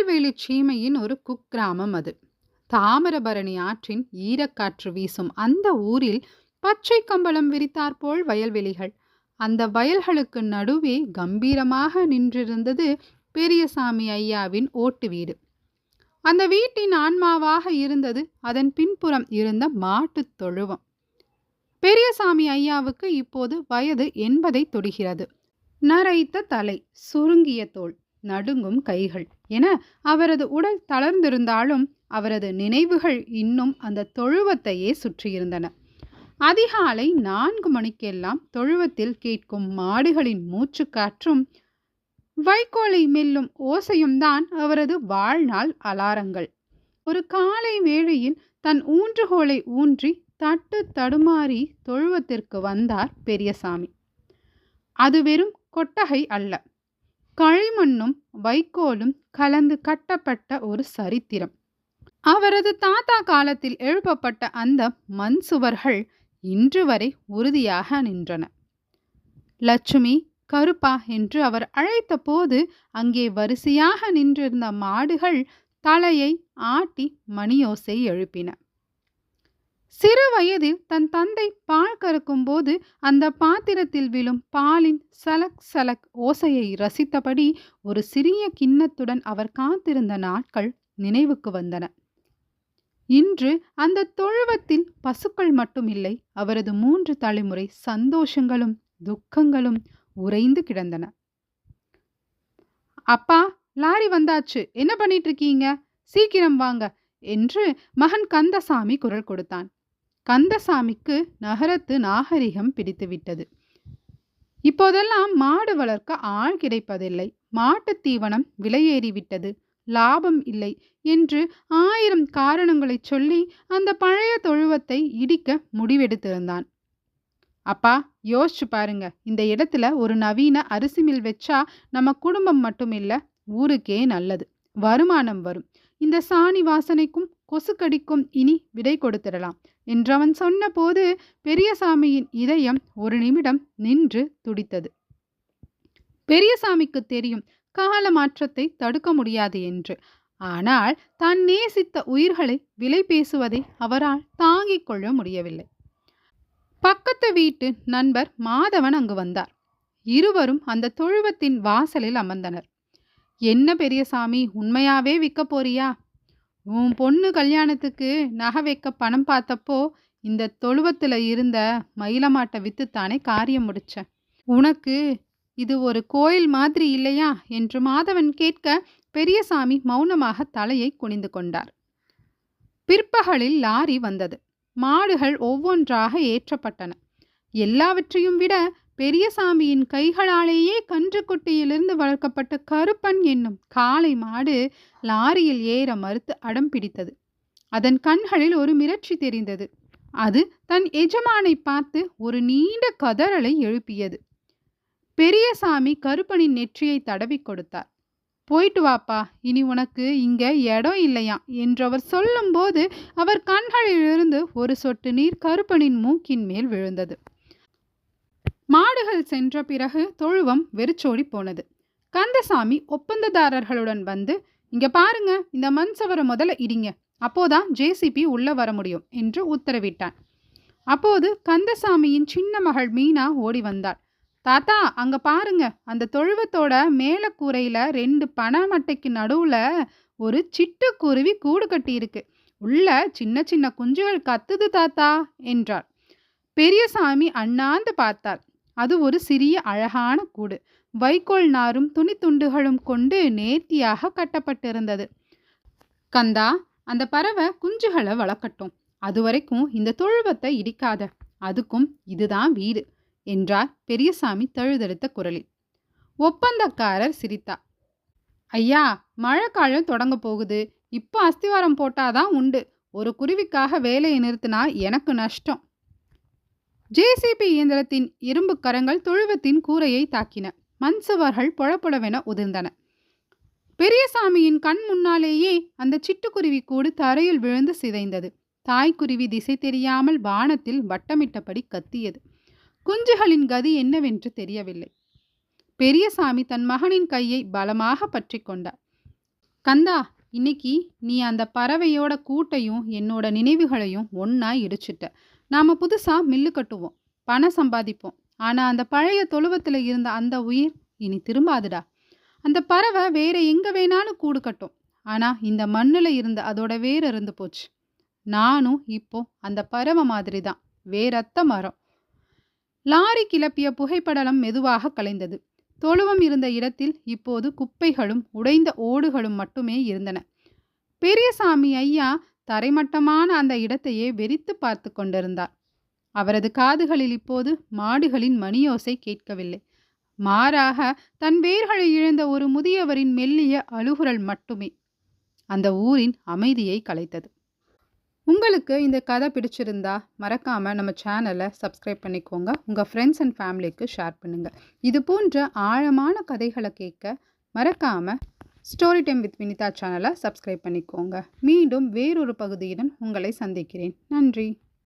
திருநெல்வேலி சீமையின் ஒரு குக்கிராமம் அது. தாமிரபரணி ஆற்றின் ஈரக்காற்று வீசும் அந்த ஊரில் பச்சை கம்பளம் விரித்தாற்போல் வயல்வெளிகள். அந்த வயல்களுக்கு நடுவே கம்பீரமாக நின்றிருந்தது பெரியசாமி ஐயாவின் ஓட்டு வீடு. அந்த வீட்டின் ஆன்மாவாக இருந்தது அதன் பின்புறம் இருந்த மாட்டுத் தொழுவம். பெரியசாமி ஐயாவுக்கு இப்போது வயது எண்பதை தொடுகிறது. நரைத்த தலை சுருங்கிய தோல் நடுங்கும் கைகள். என அவரது உடல் தளர்ந்திருந்தாலும் அவரது நினைவுகள் இன்னும் அந்த தொழுவத்தையே சுற்றியிருந்தன. அதிகாலை நான்கு மணிக்கெல்லாம் தொழுவத்தில் கேட்கும் மாடுகளின் மூச்சுக்காற்றும் வைக்கோலை மெல்லும் ஓசையும் தான் அவரது வாழ்நாள் அலாரங்கள். ஒரு காலை வேளையில் தன் ஊன்றுகோலை ஊன்றி தட்டு தடுமாறி தொழுவத்திற்கு வந்தார் பெரியசாமி. அது வெறும் கொட்டகை அல்ல. களிமண்ணும் வைக்கோலும் கலந்து கட்டப்பட்ட ஒரு சரித்திரம். அவரது தாத்தா காலத்தில் எழுப்பப்பட்ட அந்த மண் சுவர்கள் இன்று வரை உறுதியாக நின்றன. லட்சுமி கருப்பா என்று அவர் அழைத்த போது அங்கே வரிசையாக நின்றிருந்த மாடுகள் தலையை ஆட்டி மணியோசை எழுப்பின. சிறு வயதில் தன் தந்தை பால் கறக்கும் போது அந்த பாத்திரத்தில் விழும் பாலின் சலக் சலக் ஓசையை ரசித்தபடி ஒரு சிறிய கிண்ணத்துடன் அவர் காத்திருந்த நாட்கள் நினைவுக்கு வந்தன. இன்று அந்த தொழுவத்தில் பசுக்கள் மட்டும் இல்லை அவரது மூன்று தலைமுறை சந்தோஷங்களும் துக்கங்களும் உறைந்து கிடந்தன. அப்பா லாரி வந்தாச்சு. என்ன பண்ணிட்டு இருக்கீங்க? சீக்கிரம் வாங்க என்று மகன் கந்தசாமி குரல் கொடுத்தான். கந்தசாமிக்கு நகரத்து நாகரிகம் பிடித்துவிட்டது. இப்போதெல்லாம் மாடு வளர்க்க ஆள் கிடைப்பதில்லை. மாட்டுத் தீவனம் விலையேறிவிட்டது. லாபம் இல்லை என்று ஆயிரம் காரணங்களை சொல்லி அந்த பழைய தொழுவத்தை இடிக்க முடிவெடுத்திருந்தான். அப்பா யோசிச்சு பாருங்க. இந்த இடத்துல ஒரு நவீன அரிசி மில் வச்சா நம்ம குடும்பம் மட்டும் இல்லை ஊருக்கே நல்லது. வருமானம் வரும். இந்த சாணி வாசனைக்கும் கொசுக்கடிக்கும் இனி விடை கொடுத்திடலாம். என்றவன் சொன்னபோது பெரியசாமியின் இதயம் ஒரு நிமிடம் நின்று துடித்தது. பெரியசாமிக்கு தெரியும் கால மாற்றத்தை தடுக்க முடியாது என்று. ஆனால் தான் நேசித்த உயிர்களை விலை பேசுவதை அவரால் தாங்கிக் கொள்ள முடியவில்லை. பக்கத்து வீட்டு நண்பர் மாதவன் அங்கு வந்தார். இருவரும் அந்த தொழுவத்தின் வாசலில் அமர்ந்தனர். என்ன பெரியசாமி உண்மையாவே விற்க போறியா? உன் பொண்ணு கல்யாணத்துக்கு நகை வைக்க பணம் பார்த்தப்போ இந்த தொழுவத்தில் இருந்த மயிலமாட்டை வித்துத்தானே காரியம் முடிச்ச உனக்கு இது ஒரு கோயில் மாதிரி இல்லையா? என்று மாதவன் கேட்க பெரியசாமி மௌனமாக தலையை குனிந்து கொண்டார். பிற்பகலில் லாரி வந்தது. மாடுகள் ஒவ்வொன்றாக ஏற்றப்பட்டன. எல்லாவற்றையும் விட பெரியசாமியின் கைகளாலேயே கன்றுக்குட்டியிலிருந்து வளர்க்கப்பட்ட கருப்பன் என்னும் காளை மாடு லாரியில் ஏற மறுத்து அடம் பிடித்தது. அதன் கண்களில் ஒரு மிரட்சி தெரிந்தது. அது தன் எஜமானை பார்த்து ஒரு நீண்ட கதறலை எழுப்பியது. பெரியசாமி கருப்பனின் நெற்றியை தடவி கொடுத்தார். போயிட்டு வாப்பா இனி உனக்கு இங்க இடம் இல்லையா? என்று அவர் சொல்லும்போது அவர் கண்களிலிருந்து ஒரு சொட்டு நீர் கருப்பனின் மூக்கின் மேல் விழுந்தது. மாடுகள் சென்ற பிறகு தொழுவம் வெறிச்சோடி போனது. கந்தசாமி ஒப்பந்ததாரர்களுடன் வந்து இங்க பாருங்க இந்த மண் சவரை முதல்ல இடிங்க அப்போதான் ஜேசிபி உள்ள வர முடியும் என்று உத்தரவிட்டான். அப்போது கந்தசாமியின் சின்ன மகள் மீனா ஓடி வந்தாள். தாத்தா அங்க பாருங்க அந்த தொழுவத்தோட மேலக்கூரையில ரெண்டு பனைமட்டைக்கு நடுவுல ஒரு சிட்டுக்குருவி கூடு கட்டி இருக்கு. உள்ள சின்ன சின்ன குஞ்சுகள் கத்துது தாத்தா என்றார் பெரியசாமி அண்ணாந்து பார்த்தார் அது ஒரு சிறிய அழகான கூடு. வைக்கோல் நாரும் துணி துண்டுகளும் கொண்டு நேர்த்தியாக கட்டப்பட்டிருந்தது. கந்தா அந்த பறவை குஞ்சுகளை வளர்க்கட்டும். அது வரைக்கும் இந்த தொழுவத்தை இடிக்காத. அதுக்கும் இதுதான் வீடு என்றார் பெரியசாமி தழுதெடுத்த குரலில். ஒப்பந்தக்காரர் சிரித்தா ஐயா மழைக்காலம் தொடங்க போகுது. இப்போ அஸ்திவாரம் போட்டாதான் உண்டு. ஒரு குருவிக்காக வேலையை நிறுத்தினா எனக்கு நஷ்டம். ஜேசிபி இயந்திரத்தின் இரும்பு கரங்கள் தொழுவத்தின் கூரையை தாக்கின. மண் சுவர்கள் பொழப்பொழவென உதிர்ந்தன. பெரியசாமியின் கண் முன்னாலேயே அந்த சிட்டுக்குருவி கூடு தரையில் விழுந்து சிதைந்தது. தாய்க்குருவி திசை தெரியாமல் வானத்தில் வட்டமிட்டபடி கத்தியது. குஞ்சுகளின் கதி என்னவென்று தெரியவில்லை. பெரியசாமி தன் மகனின் கையை பலமாக பற்றி கொண்டார். கந்தா இன்னைக்கு நீ அந்த பறவையோட கூட்டையும் என்னோட நினைவுகளையும் ஒன்றா இடிச்சிட்ட. நாம் புதுசாக மில்லு கட்டுவோம் பணம் சம்பாதிப்போம். ஆனால் அந்த பழைய தொழுவத்தில் இருந்த அந்த உயிர் இனி திரும்பாதுடா. அந்த பறவை வேற எங்கே வேணாலும் கூடு கட்டும். ஆனால் இந்த மண்ணில் இருந்த அதோட வேர் இருந்து போச்சு. நானும் இப்போ அந்த பறவை மாதிரி தான் வேறத்த மரம். லாரி கிளப்பிய புகைப்படலம் மெதுவாக கலைந்தது. தொழுவம் இருந்த இடத்தில் இப்போது குப்பைகளும் உடைந்த ஓடுகளும் மட்டுமே இருந்தன. பெரியசாமி ஐயா தரைமட்டமான அந்த இடத்தையே வெறித்து பார்த்து கொண்டிருந்தார். அவரது காதுகளில் இப்போது மாடுகளின் மணியோசை கேட்கவில்லை. மாறாக தன் வேர்களை இழந்த ஒரு முதியவரின் மெல்லிய அழுகுரல் மட்டுமே அந்த ஊரின் அமைதியை கலைத்தது. உங்களுக்கு இந்த கதை பிடிச்சிருந்தா மறக்காமல் நம்ம சேனலை சப்ஸ்கிரைப் பண்ணிக்கோங்க. உங்கள் ஃப்ரெண்ட்ஸ் அண்ட் ஃபேமிலிக்கு ஷேர் பண்ணுங்கள் இது போன்ற ஆழமான கதைகளை கேட்க மறக்காமல் ஸ்டோரி டைம் வித் வினிதா சேனலை சப்ஸ்கிரைப் பண்ணிக்கோங்க. மீண்டும் வேறொரு பகுதியுடன் உங்களை சந்திக்கிறேன். நன்றி.